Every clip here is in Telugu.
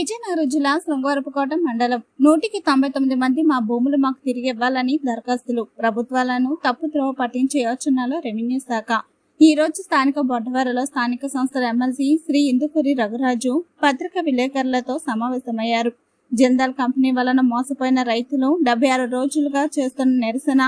జిల్లా శృంగవరపుకోట మండలం. నూటికి తొంభై తొమ్మిది మంది మా భూములు మాకు తిరిగి ఇవ్వాలని దరఖాస్తులు ప్రభుత్వాలను తప్పుద్రోవ పట్టించే యోచనలో రెవెన్యూ శాఖ. ఈ రోజు స్థానిక బొడ్డవరలో స్థానిక సంస్థల ఎమ్మెల్సీ శ్రీ ఇందుకూరి రఘురాజు పత్రిక విలేకరులతో సమావేశమయ్యారు. జిందాల్ కంపెనీ వలన మోసపోయిన రైతులు డెబ్బై ఆరు రోజులుగా చేస్తున్న నిరసన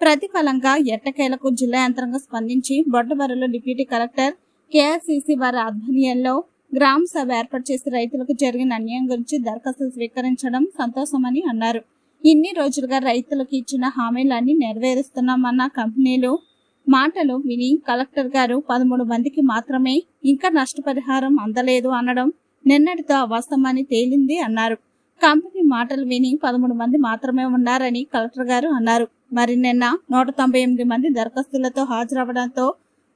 ప్రతిఫలంగా ఎట్టకేలకు జిల్లా యంత్రంగా స్పందించి బొడ్డవరలో డిప్యూటీ కలెక్టర్ కేఆర్సీసీ వారి ఆధ్వర్యంలో గ్రామ సభ ఏర్పాటు చేసి రైతులకు జరిగిన అన్యాయం గురించి దరఖాస్తు స్వీకరించడం సంతోషమని అన్నారు. ఇన్ని రోజులుగా రైతులకు ఇచ్చిన హామీలన్నీ నెరవేరుస్తున్నామన్న కంపెనీలు మాటలు విని కలెక్టర్ గారు పదమూడు మందికి మాత్రమే ఇంకా నష్టపరిహారం అందలేదు అనడం నిన్నటితో అవాస్తవమని తేలింది అన్నారు. కంపెనీ మాటలు విని పదమూడు మంది మాత్రమే ఉన్నారని కలెక్టర్ గారు అన్నారు. మరి నిన్న నూట తొంభై ఎనిమిది మంది దరఖాస్తులతో హాజరవడంతో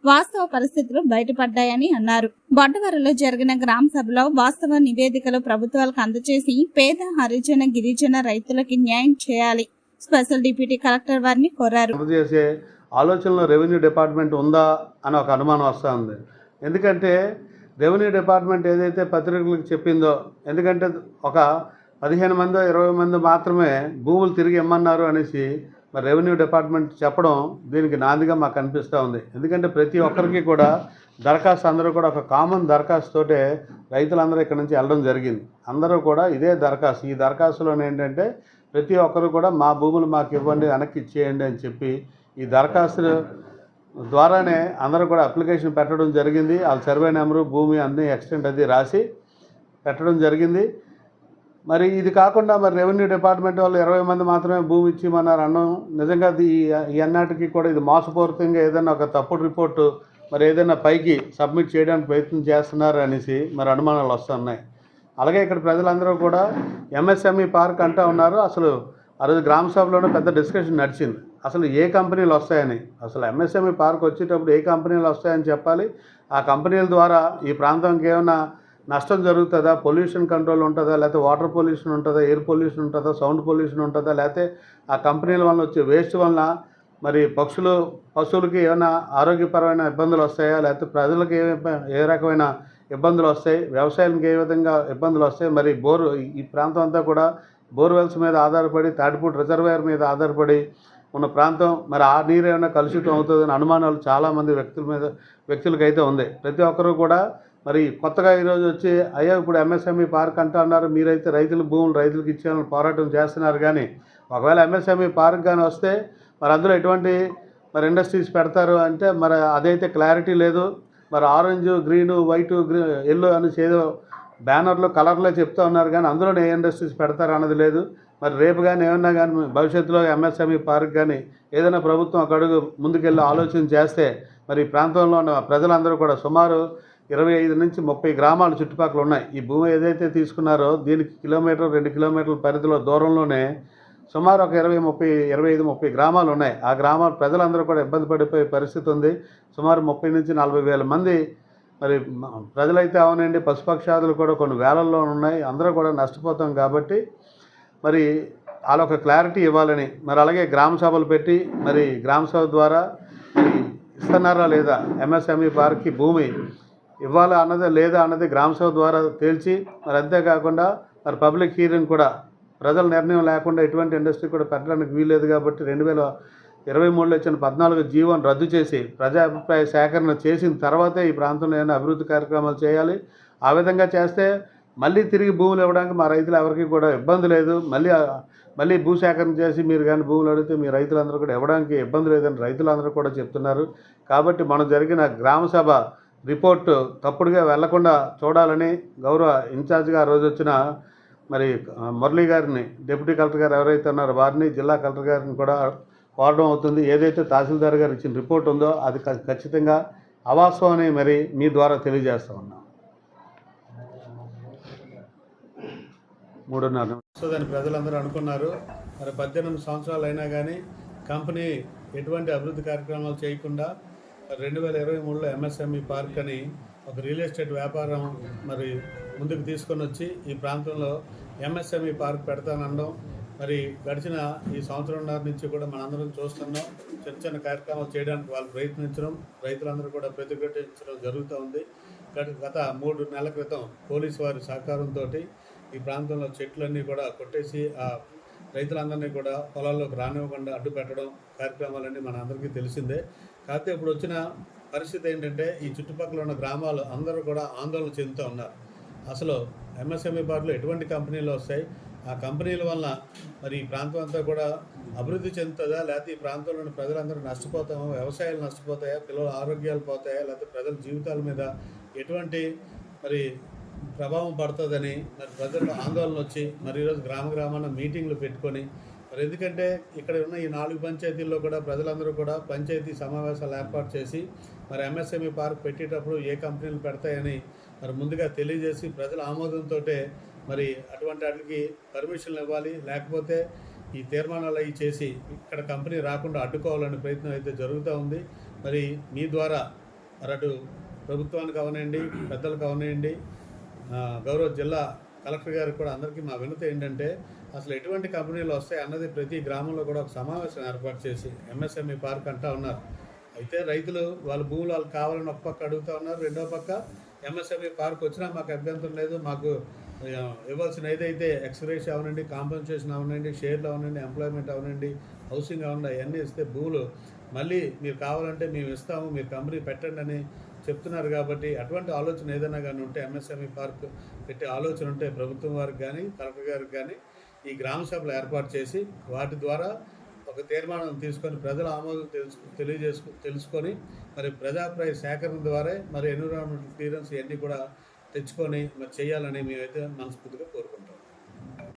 వాస్తవ పరిస్థితులు బయటపడ్డాయని అన్నారు. బొడ్డవరలో జరిగిన గ్రామ సభలో వాస్తవ నివేదికలు ప్రభుత్వాలకు అందజేసి పేద హరిజన గిరిజన రైతులకి న్యాయం చేయాలి. స్పెషల్ డిప్యూటీ కలెక్టర్ వారిని కోరారు. చేసే ఆలోచనలో రెవెన్యూ డిపార్ట్మెంట్ ఉందా అని ఒక అనుమానం వస్తూ ఉంది. ఎందుకంటే రెవెన్యూ డిపార్ట్మెంట్ ఏదైతే పత్రికలకు చెప్పిందో ఎందుకంటే ఒక పదిహేను మందో ఇరవై మంది మాత్రమే భూములు తిరిగి ఇమ్మన్నారు అనేసి మరి రెవెన్యూ డిపార్ట్మెంట్ చెప్పడం దీనికి నాందిగా మాకు అనిపిస్తూ ఉంది. ఎందుకంటే ప్రతి ఒక్కరికి కూడా దరఖాస్తు అందరూ కూడా ఒక కామన్ దరఖాస్తుతోటే రైతులందరూ ఇక్కడ నుంచి వెళ్ళడం జరిగింది. అందరూ కూడా ఇదే దరఖాస్తు. ఈ దరఖాస్తులో ఏంటంటే ప్రతి ఒక్కరు కూడా మా భూములు మాకు ఇవ్వండి వెనక్కి ఇచ్చేయండి అని చెప్పి ఈ దరఖాస్తు ద్వారానే అందరూ కూడా అప్లికేషన్ పెట్టడం జరిగింది. వాళ్ళ సర్వే నెంబరు భూమి అన్ని ఎక్స్టెంట్ అది రాసి పెట్టడం జరిగింది. మరి ఇది కాకుండా మరి రెవెన్యూ డిపార్ట్మెంట్ వాళ్ళు ఇరవై మంది మాత్రమే భూమి ఇచ్చిమన్నారు అన్నం నిజంగా ఈ- ఈ కూడా ఇది మోసపూరితంగా ఏదైనా ఒక తప్పుడు రిపోర్టు మరి ఏదైనా పైకి సబ్మిట్ చేయడానికి ప్రయత్నం చేస్తున్నారు అనేసి మరి అనుమానాలు వస్తున్నాయి. అలాగే ఇక్కడ ప్రజలందరూ కూడా ఎంఎస్ఎంఈ పార్క్ అంటూ ఉన్నారు. అసలు ఆ రోజు గ్రామ సభలోనే పెద్ద డిస్కషన్ నడిచింది. అసలు ఏ కంపెనీలు వస్తాయని? అసలు ఎంఎస్ఎంఈ పార్క్ వచ్చేటప్పుడు ఏ కంపెనీలు వస్తాయని చెప్పాలి? ఆ కంపెనీల ద్వారా ఈ ప్రాంతానికి ఏమైనా నష్టం జరుగుతుందా? పొల్యూషన్ కంట్రోల్ ఉంటుందా? లేకపోతే వాటర్ పొల్యూషన్ ఉంటుందా? ఎయిర్ పొల్యూషన్ ఉంటుందా? సౌండ్ పొల్యూషన్ ఉంటుందా? లేకపోతే ఆ కంపెనీల వల్ల వచ్చే వేస్ట్ వలన మరి పక్షులు పశువులకి ఏమైనా ఆరోగ్యపరమైన ఇబ్బందులు వస్తాయా? లేకపోతే ప్రజలకు ఏ ఏ రకమైన ఇబ్బందులు వస్తాయి? వ్యవసాయానికి ఏ విధంగా ఇబ్బందులు వస్తాయి? మరి బోరు ఈ ప్రాంతం అంతా కూడా బోర్వెల్స్ మీద ఆధారపడి తాటిపూడి రిజర్వాయర్ మీద ఆధారపడి ఉన్న ప్రాంతం మరి ఆ నీరు ఏమైనా కలుషితం అవుతుందని అనుమానాలు చాలామంది వ్యక్తుల మీద వ్యక్తులకైతే ఉంది. ప్రతి ఒక్కరూ కూడా మరి కొత్తగా ఈరోజు వచ్చి అయ్యో ఇప్పుడు ఎంఎస్ఎంఈ పార్క్ అంటూ అన్నారు. మీరైతే రైతుల భూములు రైతులకు ఇచ్చేయాలని పోరాటం చేస్తున్నారు కానీ ఒకవేళ ఎంఎస్ఎంఈ పార్క్ కానీ వస్తే మరి అందులో ఎటువంటి మరి ఇండస్ట్రీస్ పెడతారు అంటే మరి అదైతే క్లారిటీ లేదు. మరి orange green white green yellow అనేసి ఏదో బ్యానర్లో కలర్లో చెప్తా ఉన్నారు కానీ అందులో ఏ ఇండస్ట్రీస్ పెడతారు అన్నది లేదు. మరి రేపు కానీ ఏమన్నా కానీ భవిష్యత్తులో ఎంఎస్ఎంఈ పార్క్ కానీ ఏదైనా ప్రభుత్వం ఒక అడుగు ముందుకెళ్ళి ఆలోచన చేస్తే మరి ఈ ప్రాంతంలో ఉన్న ప్రజలందరూ కూడా సుమారు ఇరవై ఐదు నుంచి ముప్పై గ్రామాలు చుట్టుపక్కల ఉన్నాయి. ఈ భూమి ఏదైతే తీసుకున్నారో దీనికి కిలోమీటర్ రెండు కిలోమీటర్ల పరిధిలో దూరంలోనే సుమారు ఒక ఇరవై ముప్పై ఇరవై ఐదు ముప్పై గ్రామాలు ఉన్నాయి. ఆ గ్రామాల ప్రజలందరూ కూడా ఇబ్బంది పడిపోయే పరిస్థితి ఉంది. సుమారు ముప్పై నుంచి నలభై వేల మంది మరి ప్రజలైతే అవునండి. పశుపక్షాదులు కూడా కొన్ని వేలల్లో ఉన్నాయి. అందరూ కూడా నష్టపోతాం కాబట్టి మరి వాళ్ళొక క్లారిటీ ఇవ్వాలని మరి అలాగే గ్రామ సభలు పెట్టి మరి గ్రామ సభ ద్వారా ఇస్తున్నారా లేదా? ఎంఎస్ఎంఈ పార్క్కి భూమి ఇవ్వాలా అన్నది లేదా అన్నది గ్రామసభ ద్వారా తేల్చి మరి అంతేకాకుండా మరి పబ్లిక్ హీరింగ్ కూడా ప్రజల నిర్ణయం లేకుండా ఎటువంటి ఇండస్ట్రీ కూడా పెట్టడానికి వీల్లేదు కాబట్టి రెండు వేల ఇరవై మూడులో ఇచ్చిన పద్నాలుగు జీవోను రద్దు చేసి ప్రజాభిప్రాయ సేకరణ చేసిన తర్వాతే ఈ ప్రాంతంలో ఏమైనా అభివృద్ధి కార్యక్రమాలు చేయాలి. ఆ విధంగా చేస్తే మళ్ళీ తిరిగి భూములు ఇవ్వడానికి మా రైతులు ఎవరికి కూడా ఇబ్బంది లేదు. మళ్ళీ మళ్ళీ మళ్ళీ భూసేకరణ చేసి మీరు కానీ భూములు అడిగితే మీ రైతులందరూ కూడా ఇవ్వడానికి ఇబ్బంది లేదని రైతులందరూ కూడా చెప్తున్నారు. కాబట్టి మనం జరిగిన గ్రామ సభ రిపోర్టు తప్పుడుగా వెళ్ళకుండా చూడాలని గౌరవ ఇన్ఛార్జ్గా రోజు వచ్చిన మరి మురళీ గారిని డిప్యూటీ కలెక్టర్ గారు ఎవరైతే ఉన్నారో వారిని జిల్లా కలెక్టర్ గారిని కూడా కోరడం అవుతుంది. ఏదైతే తహసీల్దార్ గారు ఇచ్చిన రిపోర్ట్ ఉందో అది ఖచ్చితంగా అవాస్తవం అని మరి మీ ద్వారా తెలియజేస్తా ఉన్నాం. మూడున్నర వస్తుందని ప్రజలందరూ అనుకున్నారు. మరి పద్దెనిమిది సంవత్సరాలు అయినా కానీ కంపెనీ ఎటువంటి అభివృద్ధి కార్యక్రమాలు చేయకుండా రెండు వేల ఇరవై మూడులో ఎంఎస్ఎంఈ పార్క్ అని ఒక రియల్ ఎస్టేట్ వ్యాపారం మరి ముందుకు తీసుకొని వచ్చి ఈ ప్రాంతంలో ఎంఎస్ఎంఈ పార్క్ పెడతానడం మరి గడిచిన ఈ సంవత్సరంన్నర నుంచి కూడా మనందరం చూస్తున్నాం. చిన్న చిన్న కార్యక్రమాలు చేయడానికి వాళ్ళు ప్రయత్నించడం రైతులందరూ కూడా ప్రతిఘటించడం జరుగుతూ ఉంది. గత గత మూడు నెలల క్రితం పోలీసు వారి సహకారంతో ఈ ప్రాంతంలో చెట్లన్నీ కూడా కొట్టేసి ఆ రైతులందరినీ కూడా పొలాల్లోకి రానివ్వకుండా అడ్డు పెట్టడం కార్యక్రమాలన్నీ మన అందరికీ తెలిసిందే. కాకపోతే ఇప్పుడు వచ్చిన పరిస్థితి ఏంటంటే ఈ చుట్టుపక్కల ఉన్న గ్రామాలు అందరూ కూడా ఆందోళన చెందుతూ ఉన్నారు. అసలు ఎంఎస్ఎంఈ పాటలు ఎటువంటి కంపెనీలు వస్తాయి? ఆ కంపెనీల వల్ల మరి ఈ ప్రాంతం అంతా కూడా అభివృద్ధి చెందుతుందా? లేకపోతే ఈ ప్రాంతంలోని ప్రజలందరూ నష్టపోతామో? వ్యవసాయాలు నష్టపోతాయా? పిల్లల ఆరోగ్యాలు పోతాయా? లేకపోతే ప్రజల జీవితాల మీద ఎటువంటి మరి ప్రభావం పడుతుందని మరి ప్రజల్లో ఆందోళన వచ్చి మరి ఈరోజు గ్రామ గ్రామాన మీటింగ్లు పెట్టుకొని మరి ఎందుకంటే ఇక్కడ ఉన్న ఈ నాలుగు పంచాయతీల్లో కూడా ప్రజలందరూ కూడా పంచాయతీ సమావేశాలు ఏర్పాటు చేసి మరి ఎంఎస్ఎంఈ పార్క్ పెట్టేటప్పుడు ఏ కంపెనీలు పెడతాయని మరి ముందుగా తెలియజేసి ప్రజల ఆమోదంతో మరి అటువంటి వాటికి పర్మిషన్లు ఇవ్వాలి. లేకపోతే ఈ తీర్మానాలు అవి చేసి ఇక్కడ కంపెనీ రాకుండా అడ్డుకోవాలనే ప్రయత్నం అయితే జరుగుతూ ఉంది. మరి మీ ద్వారా మరి అటు ప్రభుత్వానికి అవనండి పెద్దలకు అవనండి గౌరవ జిల్లా కలెక్టర్ గారికి కూడా అందరికీ మా వినతి ఏంటంటే అసలు ఎటువంటి కంపెనీలు వస్తాయి అన్నది ప్రతి గ్రామంలో కూడా ఒక సమావేశం ఏర్పాటు చేసి ఎంఎస్ఎంఈ పార్క్ అంటా ఉన్నారు. అయితే రైతులు వాళ్ళ భూములు వాళ్ళకి కావాలని ఒక పక్క అడుగుతా ఉన్నారు. రెండో పక్క ఎంఎస్ఎంఈ పార్క్ వచ్చినా మాకు అభ్యంతరం లేదు. మాకు ఇవ్వాల్సిన ఏదైతే ఎక్స్రేస్ అవనండి కాంపెన్సేషన్ అవనండి షేర్లు అవనండి ఎంప్లాయ్మెంట్ అవనండి హౌసింగ్ అవనండి అవన్నీ ఇస్తే భూములు మళ్ళీ మీరు కావాలంటే మేము ఇస్తాము మీరు కంపెనీ పెట్టండి అని చెప్తున్నారు కాబట్టి అటువంటి ఆలోచన ఏదైనా కానీ ఉంటే ఎంఎస్ఎంఈ పార్క్ పెట్టే ఆలోచన ఉంటే ప్రభుత్వం వారికి కానీ కలెక్టర్ గారికి కానీ ఈ గ్రామ సభలు ఏర్పాటు చేసి వాటి ద్వారా ఒక తీర్మానం తీసుకొని ప్రజల ఆమోదం తెలుసు తెలియజేసుకు తెలుసుకొని మరి ప్రజాప్రాయ సేకరణ ద్వారా మరి ఎన్విరాన్మెంటల్ క్లియరెన్స్ ఇవన్నీ కూడా తెచ్చుకొని మరి చేయాలని మేమైతే మనస్ఫూర్తిగా కోరుకుంటాం.